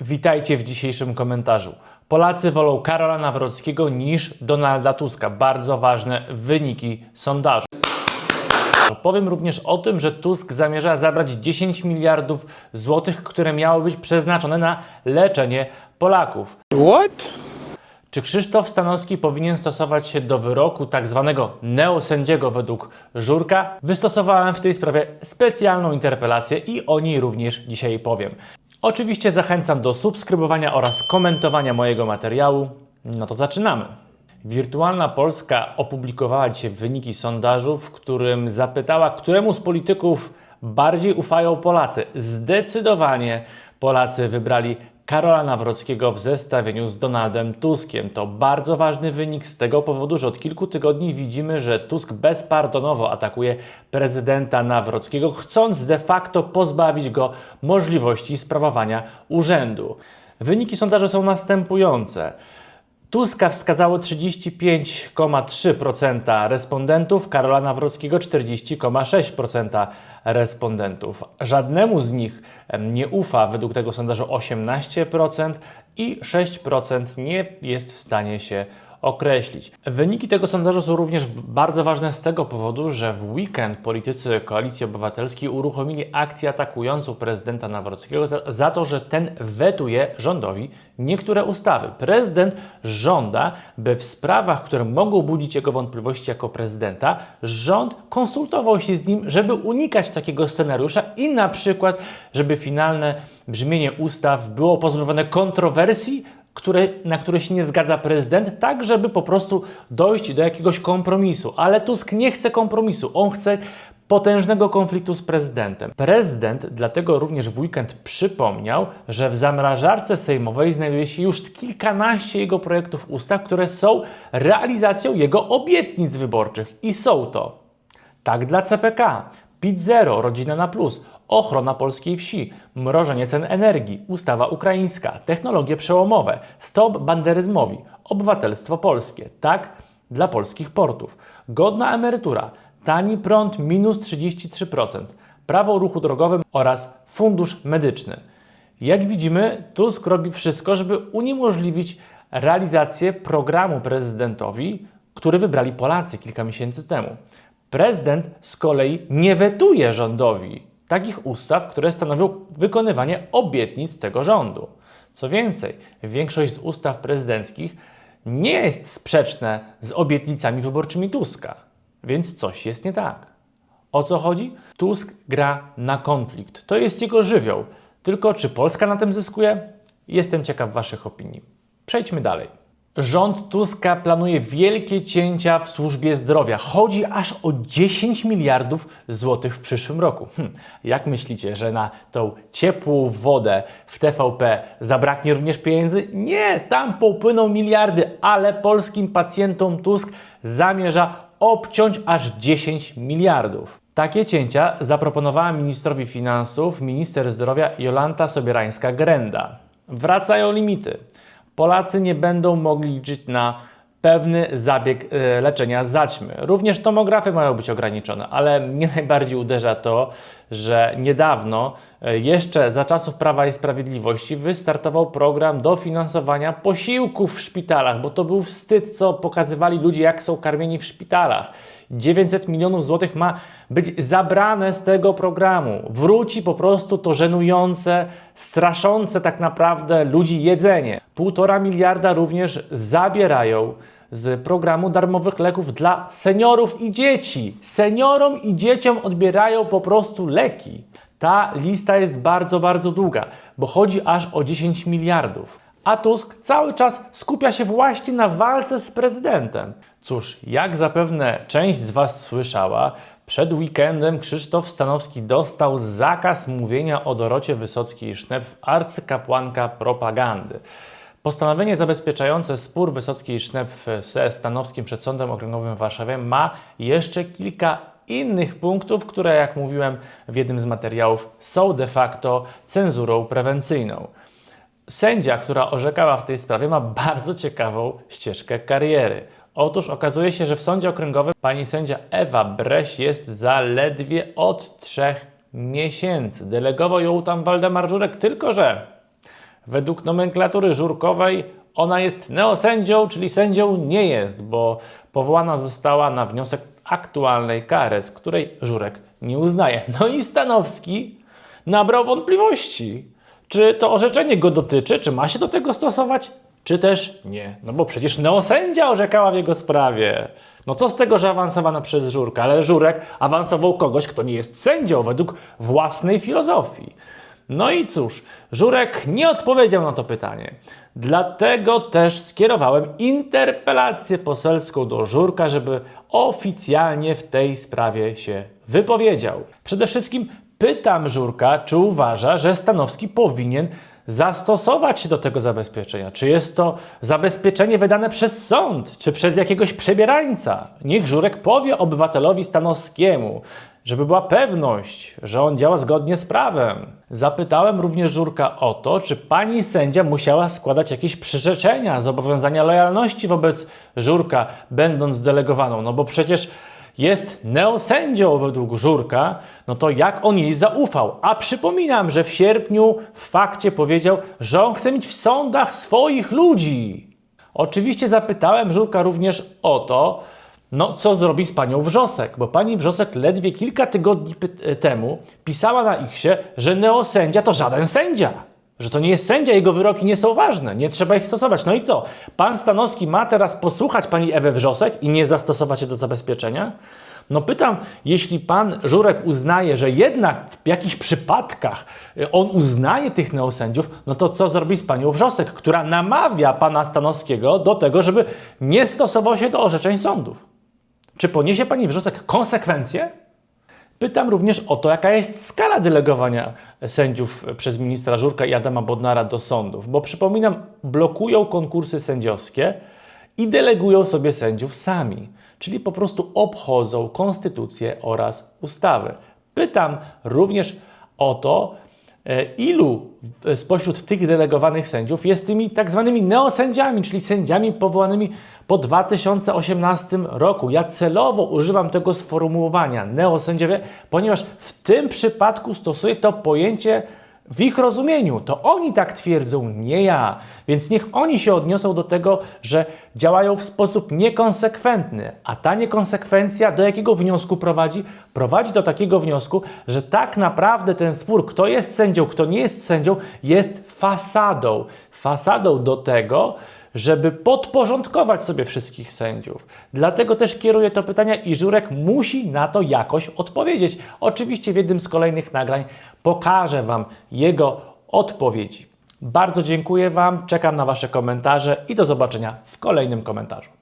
Witajcie w dzisiejszym komentarzu. Polacy wolą Karola Nawrockiego niż Donalda Tuska. Bardzo ważne wyniki sondażu. Powiem również o tym, że Tusk zamierza zabrać 10 miliardów złotych, które miały być przeznaczone na leczenie Polaków. What? Czy Krzysztof Stanowski powinien stosować się do wyroku tak zwanego neosędziego według Żurka? Wystosowałem w tej sprawie specjalną interpelację i o niej również dzisiaj powiem. Oczywiście zachęcam do subskrybowania oraz komentowania mojego materiału. No to zaczynamy. Wirtualna Polska opublikowała dzisiaj wyniki sondażu, w którym zapytała, któremu z polityków bardziej ufają Polacy. Zdecydowanie Polacy wybrali Karola Nawrockiego w zestawieniu z Donaldem Tuskiem. To bardzo ważny wynik z tego powodu, że od kilku tygodni widzimy, że Tusk bezpardonowo atakuje prezydenta Nawrockiego, chcąc de facto pozbawić go możliwości sprawowania urzędu. Wyniki sondażu są następujące. Tuska wskazało 35,3% respondentów, Karola Nawrockiego 40,6% respondentów. Żadnemu z nich nie ufa według tego sondażu 18% i 6% nie jest w stanie się określić. Wyniki tego sondażu są również bardzo ważne z tego powodu, że w weekend politycy Koalicji Obywatelskiej uruchomili akcję atakującą prezydenta Nawrockiego za, za to, że ten wetuje rządowi niektóre ustawy. Prezydent żąda, by w sprawach, które mogą budzić jego wątpliwości jako prezydenta, rząd konsultował się z nim, żeby unikać takiego scenariusza i na przykład, żeby finalne brzmienie ustaw było pozbawione kontrowersji, które, na które się nie zgadza prezydent, tak żeby po prostu dojść do jakiegoś kompromisu. Ale Tusk nie chce kompromisu, on chce potężnego konfliktu z prezydentem. Prezydent dlatego również w weekend przypomniał, że w zamrażarce sejmowej znajduje się już kilkanaście jego projektów ustaw, które są realizacją jego obietnic wyborczych. I są to tak dla CPK, PIT Zero, Rodzina na Plus, ochrona polskiej wsi, mrożenie cen energii, ustawa ukraińska, technologie przełomowe, stop banderyzmowi, obywatelstwo polskie, tak dla polskich portów, godna emerytura, tani prąd minus 33%, prawo ruchu drogowym oraz fundusz medyczny. Jak widzimy, Tusk robi wszystko, żeby uniemożliwić realizację programu prezydentowi, który wybrali Polacy kilka miesięcy temu. Prezydent z kolei nie wetuje rządowi takich ustaw, które stanowią wykonywanie obietnic tego rządu. Co więcej, większość z ustaw prezydenckich nie jest sprzeczne z obietnicami wyborczymi Tuska, więc coś jest nie tak. O co chodzi? Tusk gra na konflikt. To jest jego żywioł. Tylko czy Polska na tym zyskuje? Jestem ciekaw Waszych opinii. Przejdźmy dalej. Rząd Tuska planuje wielkie cięcia w służbie zdrowia. Chodzi aż o 10 miliardów złotych w przyszłym roku. Hm, jak myślicie, że na tą ciepłą wodę w TVP zabraknie również pieniędzy? Nie, tam popłyną miliardy, ale polskim pacjentom Tusk zamierza obciąć aż 10 miliardów. Takie cięcia zaproponowała ministrowi finansów minister zdrowia Jolanta Sobierańska-Grenda. Wracają limity. Polacy nie będą mogli liczyć na pewny zabieg e, leczenia zaćmy. Również tomografy mają być ograniczone, ale mnie najbardziej uderza to, że niedawno, jeszcze za czasów Prawa i Sprawiedliwości, wystartował program dofinansowania posiłków w szpitalach, bo to był wstyd, co pokazywali ludzie, jak są karmieni w szpitalach. 900 milionów złotych ma być zabrane z tego programu. Wróci po prostu to żenujące, straszące tak naprawdę ludzi jedzenie. Półtora miliarda również zabierają z programu darmowych leków dla seniorów i dzieci. Seniorom i dzieciom odbierają po prostu leki. Ta lista jest bardzo, bardzo długa, bo chodzi aż o 10 miliardów. A Tusk cały czas skupia się właśnie na walce z prezydentem. Cóż, jak zapewne część z Was słyszała, przed weekendem Krzysztof Stanowski dostał zakaz mówienia o Dorocie Wysockiej-Sznep, arcykapłanka propagandy. Postanowienie zabezpieczające spór Wysockiej Sznep ze Stanowskim przed Sądem Okręgowym w Warszawie ma jeszcze kilka innych punktów, które, jak mówiłem w jednym z materiałów, są de facto cenzurą prewencyjną. Sędzia, która orzekała w tej sprawie, ma bardzo ciekawą ścieżkę kariery. Otóż okazuje się, że w sądzie okręgowym pani sędzia Ewa Breś jest zaledwie od trzech miesięcy. Delegował ją tam Waldemar Żurek, tylko że Według nomenklatury żurkowej ona jest neosędzią, czyli sędzią nie jest, bo powołana została na wniosek aktualnej KRS, której Żurek nie uznaje. No i Stanowski nabrał wątpliwości. Czy to orzeczenie go dotyczy, czy ma się do tego stosować, czy też nie. No bo przecież neosędzia orzekała w jego sprawie. No co z tego, że awansowano przez Żurka, ale Żurek awansował kogoś, kto nie jest sędzią według własnej filozofii. No i cóż, Żurek nie odpowiedział na to pytanie. Dlatego też skierowałem interpelację poselską do Żurka, żeby oficjalnie w tej sprawie się wypowiedział. Przede wszystkim pytam Żurka, czy uważa, że Stanowski powinien zastosować się do tego zabezpieczenia. Czy jest to zabezpieczenie wydane przez sąd, czy przez jakiegoś przebierańca? Niech Żurek powie obywatelowi Stanowskiemu, żeby była pewność, że on działa zgodnie z prawem. Zapytałem również Żurka o to, czy pani sędzia musiała składać jakieś przyrzeczenia, zobowiązania lojalności wobec Żurka, będąc delegowaną, no bo przecież jest neosędzią według Żurka, no to jak on jej zaufał? A przypominam, że w sierpniu w fakcie powiedział, że on chce mieć w sądach swoich ludzi. Oczywiście zapytałem Żurka również o to, no co zrobi z panią Wrzosek, bo pani Wrzosek ledwie kilka tygodni py- temu pisała na Xie, że neosędzia to żaden sędzia. Że to nie jest sędzia, jego wyroki nie są ważne, nie trzeba ich stosować. No i co? Pan Stanowski ma teraz posłuchać pani Ewy Wrzosek i nie zastosować się do zabezpieczenia? No pytam, jeśli pan Żurek uznaje, że jednak w jakichś przypadkach y, on uznaje tych neosędziów, no to co zrobi z panią Wrzosek, która namawia pana Stanowskiego do tego, żeby nie stosował się do orzeczeń sądów? Czy poniesie pani Wrzosek konsekwencje? Pytam również o to, jaka jest skala delegowania sędziów przez ministra Żurka i Adama Bodnara do sądów, bo przypominam, blokują konkursy sędziowskie i delegują sobie sędziów sami, czyli po prostu obchodzą konstytucję oraz ustawy. Pytam również o to, ilu w- spośród tych delegowanych sędziów jest tymi tak zwanymi neosędziami, czyli sędziami powołanymi po 2018 roku. Ja celowo używam tego sformułowania neosędziowie, ponieważ w tym przypadku stosuję to pojęcie w ich rozumieniu. To oni tak twierdzą, nie ja. Więc niech oni się odniosą do tego, że działają w sposób niekonsekwentny. A ta niekonsekwencja do jakiego wniosku prowadzi? Prowadzi do takiego wniosku, że tak naprawdę ten spór, kto jest sędzią, kto nie jest sędzią, jest fasadą. Fasadą do tego, żeby podporządkować sobie wszystkich sędziów. Dlatego też kieruję to pytania i Żurek musi na to jakoś odpowiedzieć. Oczywiście w jednym z kolejnych nagrań pokażę Wam jego odpowiedzi. Bardzo dziękuję Wam, czekam na Wasze komentarze i do zobaczenia w kolejnym komentarzu.